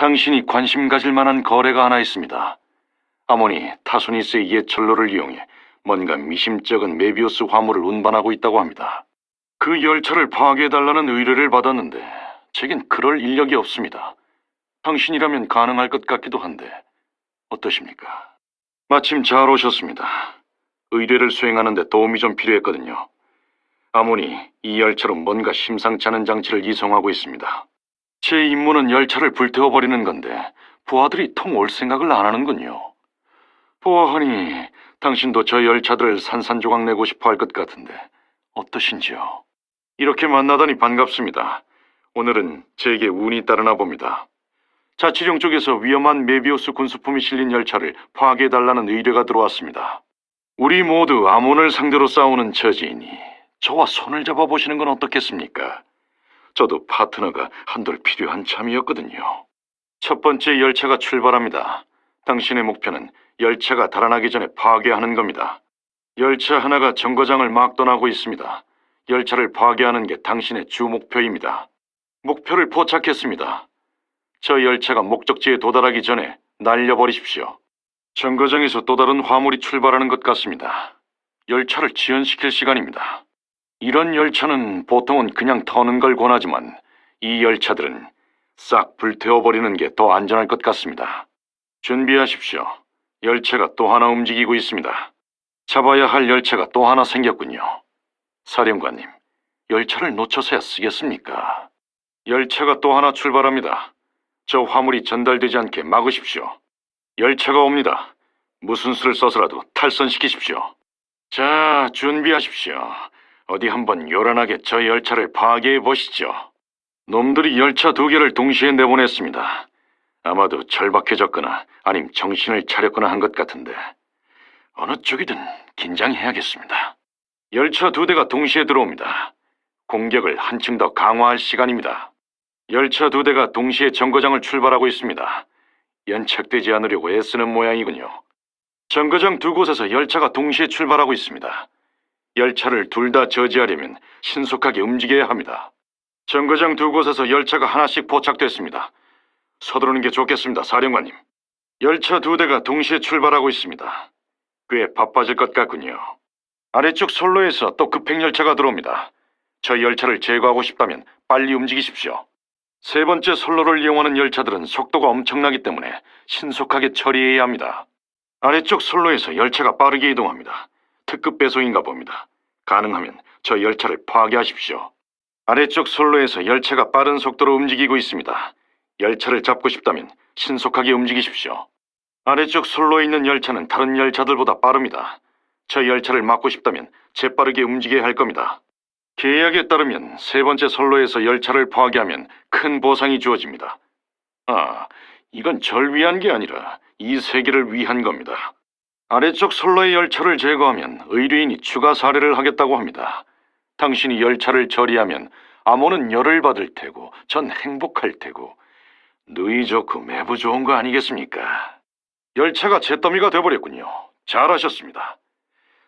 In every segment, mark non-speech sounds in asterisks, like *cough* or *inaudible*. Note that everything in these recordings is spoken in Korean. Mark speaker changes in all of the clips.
Speaker 1: 당신이 관심 가질 만한 거래가 하나 있습니다. 아모니 타소니스의 옛 철로를 이용해 뭔가 미심쩍은 메비우스 화물을 운반하고 있다고 합니다. 그 열차를 파괴해달라는 의뢰를 받았는데 제겐 그럴 인력이 없습니다. 당신이라면 가능할 것 같기도 한데 어떠십니까? 마침 잘 오셨습니다. 의뢰를 수행하는데 도움이 좀 필요했거든요. 아모니 이 열차로 뭔가 심상치 않은 장치를 이송하고 있습니다. 제 임무는 열차를 불태워버리는 건데 부하들이 통 올 생각을 안 하는군요. 보아하니 당신도 저 열차들을 산산조각 내고 싶어 할 것 같은데 어떠신지요? 이렇게 만나다니 반갑습니다. 오늘은 제게 운이 따르나 봅니다. 자치령 쪽에서 위험한 메비우스 군수품이 실린 열차를 파괴해달라는 의뢰가 들어왔습니다. 우리 모두 아몬을 상대로 싸우는 처지이니 저와 손을 잡아보시는 건 어떻겠습니까? 저도 파트너가 한돌 필요한 참이었거든요. 첫 번째 열차가 출발합니다. 당신의 목표는 열차가 달아나기 전에 파괴하는 겁니다. 열차 하나가 정거장을 막 떠나고 있습니다. 열차를 파괴하는 게 당신의 주 목표입니다. 목표를 포착했습니다. 저 열차가 목적지에 도달하기 전에 날려버리십시오. 정거장에서 또 다른 화물이 출발하는 것 같습니다. 열차를 지연시킬 시간입니다. 이런 열차는 보통은 그냥 터는 걸 권하지만 이 열차들은 싹 불태워버리는 게 더 안전할 것 같습니다. 준비하십시오. 열차가 또 하나 움직이고 있습니다. 잡아야 할 열차가 또 하나 생겼군요. 사령관님, 열차를 놓쳐서야 쓰겠습니까? 열차가 또 하나 출발합니다. 저 화물이 전달되지 않게 막으십시오. 열차가 옵니다. 무슨 수를 써서라도 탈선시키십시오. 자, 준비하십시오. 어디 한번 요란하게 저 열차를 파괴해 보시죠. 놈들이 열차 두 개를 동시에 내보냈습니다. 아마도 절박해졌거나 아님 정신을 차렸거나 한 것 같은데 어느 쪽이든 긴장해야겠습니다. 열차 두 대가 동시에 들어옵니다. 공격을 한층 더 강화할 시간입니다. 열차 두 대가 동시에 정거장을 출발하고 있습니다. 연착되지 않으려고 애쓰는 모양이군요. 정거장 두 곳에서 열차가 동시에 출발하고 있습니다. 열차를 둘 다 저지하려면 신속하게 움직여야 합니다. 정거장 두 곳에서 열차가 하나씩 포착됐습니다. 서두르는 게 좋겠습니다, 사령관님. 열차 두 대가 동시에 출발하고 있습니다. 꽤 바빠질 것 같군요. 아래쪽 선로에서 또 급행 열차가 들어옵니다. 저 열차를 제거하고 싶다면 빨리 움직이십시오. 세 번째 선로를 이용하는 열차들은 속도가 엄청나기 때문에 신속하게 처리해야 합니다. 아래쪽 선로에서 열차가 빠르게 이동합니다. 특급 배송인가 봅니다. 가능하면 저 열차를 파괴하십시오. 아래쪽 선로에서 열차가 빠른 속도로 움직이고 있습니다. 열차를 잡고 싶다면 신속하게 움직이십시오. 아래쪽 선로에 있는 열차는 다른 열차들보다 빠릅니다. 저 열차를 막고 싶다면 재빠르게 움직여야 할 겁니다. 계약에 따르면 세 번째 선로에서 열차를 파괴하면 큰 보상이 주어집니다. 아, 이건 절 위한 게 아니라 이 세계를 위한 겁니다. 아래쪽 선로의 열차를 제거하면 의뢰인이 추가 사례를 하겠다고 합니다. 당신이 열차를 처리하면 암호는 열을 받을 테고 전 행복할 테고 누이 좋고 매부 좋은 거 아니겠습니까? 열차가 잿더미가 돼버렸군요. 잘하셨습니다.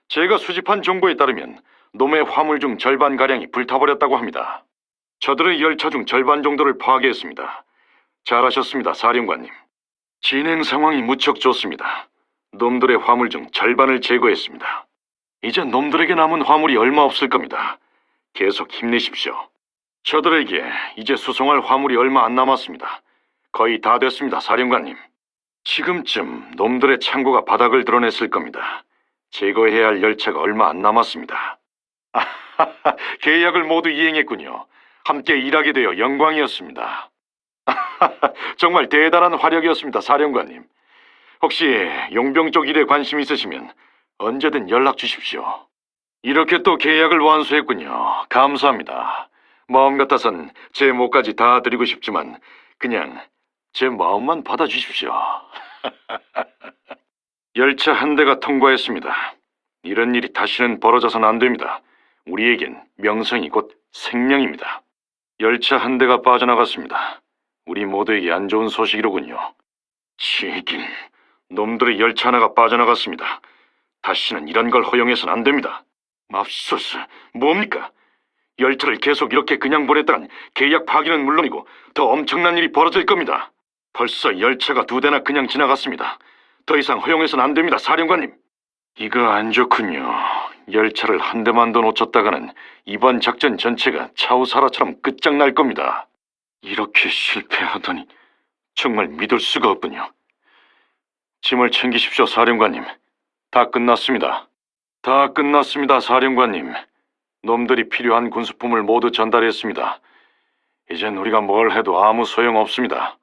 Speaker 1: 제가 수집한 정보에 따르면 놈의 화물 중 절반가량이 불타버렸다고 합니다. 저들의 열차 중 절반 정도를 파괴했습니다. 잘하셨습니다, 사령관님. 진행 상황이 무척 좋습니다. 놈들의 화물 중 절반을 제거했습니다. 이제 놈들에게 남은 화물이 얼마 없을 겁니다. 계속 힘내십시오. 저들에게 이제 수송할 화물이 얼마 안 남았습니다. 거의 다 됐습니다, 사령관님. 지금쯤 놈들의 창고가 바닥을 드러냈을 겁니다. 제거해야 할 열차가 얼마 안 남았습니다. 아하하, 계약을 모두 이행했군요. 함께 일하게 되어 영광이었습니다. 아하하, 정말 대단한 화력이었습니다, 사령관님. 혹시 용병 쪽 일에 관심 있으시면 언제든 연락 주십시오. 이렇게 또 계약을 완수했군요. 감사합니다. 마음 같아선 제 몫까지 다 드리고 싶지만 그냥 제 마음만 받아주십시오. *laughs* 열차 한 대가 통과했습니다. 이런 일이 다시는 벌어져선 안 됩니다. 우리에겐 명성이 곧 생명입니다. 열차 한 대가 빠져나갔습니다. 우리 모두에게 안 좋은 소식이로군요. 치긴, 놈들의 열차 하나가 빠져나갔습니다. 다시는 이런 걸 허용해서는 안 됩니다. 맙소사, 뭡니까? 열차를 계속 이렇게 그냥 보냈다간 계약 파기는 물론이고 더 엄청난 일이 벌어질 겁니다. 벌써 열차가 두 대나 그냥 지나갔습니다. 더 이상 허용해서는 안 됩니다, 사령관님. 이거 안 좋군요. 열차를 한 대만 더 놓쳤다가는 이번 작전 전체가 차우사라처럼 끝장날 겁니다. 이렇게 실패하다니 정말 믿을 수가 없군요. 짐을 챙기십시오, 사령관님. 다 끝났습니다. 다 끝났습니다, 사령관님. 놈들이 필요한 군수품을 모두 전달했습니다. 이젠 우리가 뭘 해도 아무 소용 없습니다.